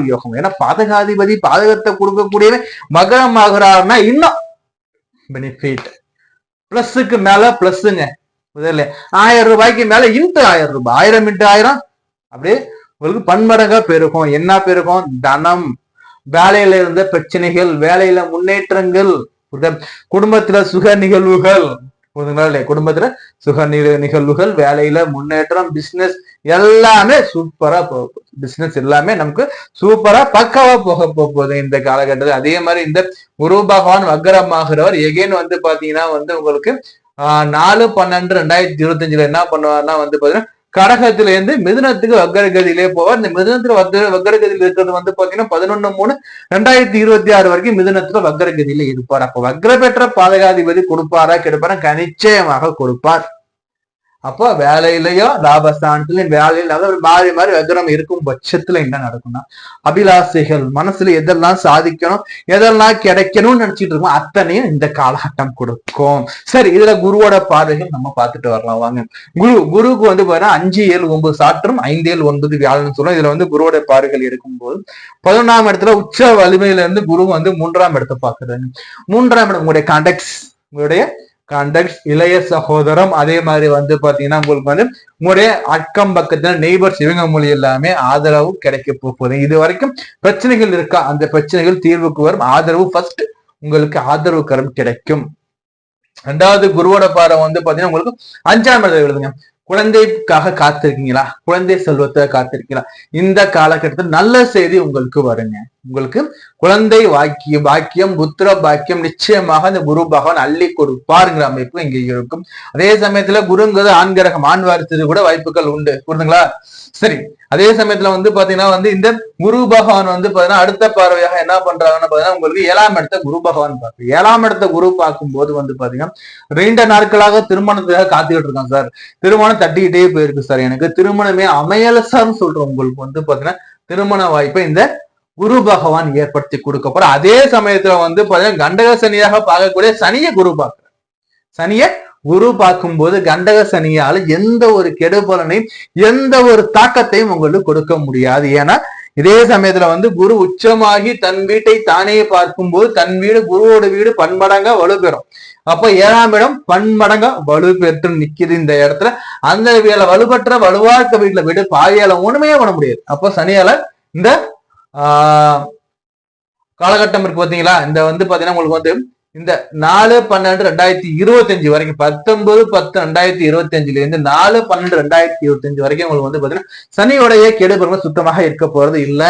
யோகம். ஏன்னா பாதகாதிபதி பாதகத்தை கொடுக்கக்கூடிய மகரம் ஆகிறாருன்னா இன்னும் பெனிஃபிட் பிளஸ்ஸுக்கு மேல பிளஸ்ஸுங்க முதல்ல ஆயிரம் ரூபாய்க்கு மேல இன்ட்டு ஆயிரம் ரூபாய். ஆயிரம் இன்ட்டு ஆயிரம். அப்படியே உங்களுக்கு பன்மடங்கா பெருகும். என்ன பெருகும்? தனம். வேலையில இருந்த பிரச்சனைகள் வேலையில முன்னேற்றங்கள். குடும்பத்துல சுக நிகழ்வுகள். புரியுதுங்களா குடும்பத்துல சுக நிகழ்வுகள் வேலையில முன்னேற்றம் பிசினஸ் எல்லாமே சூப்பரா போகும் பிசினஸ் எல்லாமே நமக்கு சூப்பரா பக்காவா போக போகுது இந்த காலகட்டத்தில். அதே மாதிரி இந்த குரு பகவான் வக்கரமாகிறவர் எகைன் வந்து பாத்தீங்கன்னா வந்து உங்களுக்கு ஆஹ் நாலு பன்னெண்டு ரெண்டாயிரத்தி இருபத்தஞ்சுல என்ன பண்ணுவாருன்னா வந்து பாத்தீங்கன்னா கடகத்துல இருந்து மிதுனத்துக்கு வக்கரகதியிலே போவார். இந்த மிதுனத்துல வக்கர வக்கரகதியில் இருக்கிறது வந்து பாத்தீங்கன்னா பதினொன்னு மூணு ரெண்டாயிரத்தி இருபத்தி ஆறு வரைக்கும் மிதுனத்துல வக்கரகதியில இருப்பார். அப்ப வக்ர பெற்ற பாதகாதிபதி கொடுப்பாரா கெடுப்பாரா? நிச்சயமாக கொடுப்பார். அப்போ வேலையிலயோ லாபஸ்தானத்துலயும் வேலையில அதாவது மாறி மாறி வக்ரம் இருக்கும் பட்சத்துல என்ன நடக்கும்னா அபிலாசைகள் மனசுல எதெல்லாம் சாதிக்கணும் எதெல்லாம் கிடைக்கணும்னு நினைச்சிட்டு இருக்கோம் அத்தனையும் இந்த காலகட்டம் கொடுக்கும். சரி இதுல குருவோட பார்வைகள் நம்ம பார்த்துட்டு வரலாம். வாங்க. குரு குருவுக்கு வந்து பாத்தீங்கன்னா அஞ்சு ஏழு ஒன்பது சாற்றும் ஐந்து ஏழு ஒன்பது வியாழன்னு சொல்லுவோம் இதுல வந்து குருவோட பார்வைகள் இருக்கும்போது பதினொன்றாம் இடத்துல உச்ச வலிமையில இருந்து குரு வந்து மூன்றாம் இடத்தை பாக்குறாங்க மூன்றாம் இடம் உங்களுடைய கண்டக்ட்ஸ் உங்களுடைய கான்டெக்ட் இளைய சகோதரம் அதே மாதிரி வந்து பாத்தீங்கன்னா உங்களுக்கு வந்து உங்களுடைய அக்கம் பக்கத்துல நெய்பர்ஸ் இவங்க மொழி எல்லாமே ஆதரவு கிடைக்க போகுது. இது வரைக்கும் பிரச்சனைகள் இருக்கா? அந்த பிரச்சனைகள் தீர்வுக்கு வரும். ஆதரவு ஃபர்ஸ்ட் உங்களுக்கு ஆதரவு கரம் கிடைக்கும். ரெண்டாவது குருவோட பாடம் வந்து பாத்தீங்கன்னா உங்களுக்கு அஞ்சாம் இடத்துல எழுதுங்க. குழந்தைக்காக காத்திருக்கீங்களா? குழந்தை செல்வத்தை காத்திருக்கீங்களா? இந்த காலகட்டத்தில் நல்ல செய்தி உங்களுக்கு வருங்க. உங்களுக்கு குழந்தை வாக்கியம் பாக்கியம் புத்திர பாக்கியம் நிச்சயமாக இந்த குரு பகவான் அள்ளி கொடுப்பாருங்கிற அமைப்பு இங்க இருக்கும். அதே சமயத்துல குருங்கிறது ஆண்கிரகம் ஆண் வாரிசு கூட வாய்ப்புகள் உண்டு. புரியுதுங்களா? சரி. அதே சமயத்துல வந்து பாத்தீங்கன்னா வந்து இந்த குரு பகவான் வந்து பாத்தீங்கன்னா அடுத்த பார்வையாக என்ன பண்றாங்கன்னு பாத்தீங்கன்னா உங்களுக்கு ஏழாம் இடத்த குரு பகவான் பார்க்கு ஏழாம் இடத்த குரு பார்க்கும்போது வந்து பாத்தீங்கன்னா நீண்ட நாட்களாக திருமணத்துக்காக காத்துக்கிட்டு இருக்கான் சார். திருமணம் தட்டிக்கிட்டே போயிருக்கு சார் எனக்கு. திருமணமே அமையல சார்னு சொல்றோம் உங்களுக்கு வந்து பாத்தீங்கன்னா திருமண வாய்ப்பை இந்த குரு பகவான் ஏற்படுத்தி கொடுக்க போற அதே சமயத்துல வந்து பாத்தீங்கன்னா கண்டக சனியாக பார்க்கக்கூடிய சனியை குரு பார்க்கிறார். சனிய குரு பார்க்கும்போது கண்டக சனியால எந்த ஒரு கெடுபலனையும் எந்த ஒரு தாக்கத்தையும் உங்களுக்கு கொடுக்க முடியாது. ஏன்னா இதே சமயத்துல வந்து குரு உச்சமாகி தன் வீட்டை தானே பார்க்கும்போது தன் வீடு குருவோட வீடு பன்மடங்கா வலுப்பெறும். அப்போ ஏழாம் இடம் பன்மடங்கா வலு பெற்று நிக்குது இந்த இடத்துல. அந்த வேலை வலுப்பற்ற வலுவாக்க வீட்டுல வீடு பாவியால ஒண்ணுமே பண்ண முடியாது. அப்போ சனியால இந்த காலகட்டம் இருக்கு பாத்தீங்களா? இந்த வந்து பாத்தீங்கன்னா உங்களுக்கு வந்து இந்த நாலு பன்னெண்டு ரெண்டாயிரத்தி இருபத்தஞ்சு வரைக்கும் பத்தொன்பது பத்து ரெண்டாயிரத்தி இருபத்தஞ்சுல இருந்து நாலு பன்னெண்டு ரெண்டாயிரத்தி இருபத்தஞ்சு வரைக்கும் உங்களுக்கு வந்து பாத்தீங்கன்னா சனியோடைய கெடு சுத்தமாக இருக்க போறது இல்ல.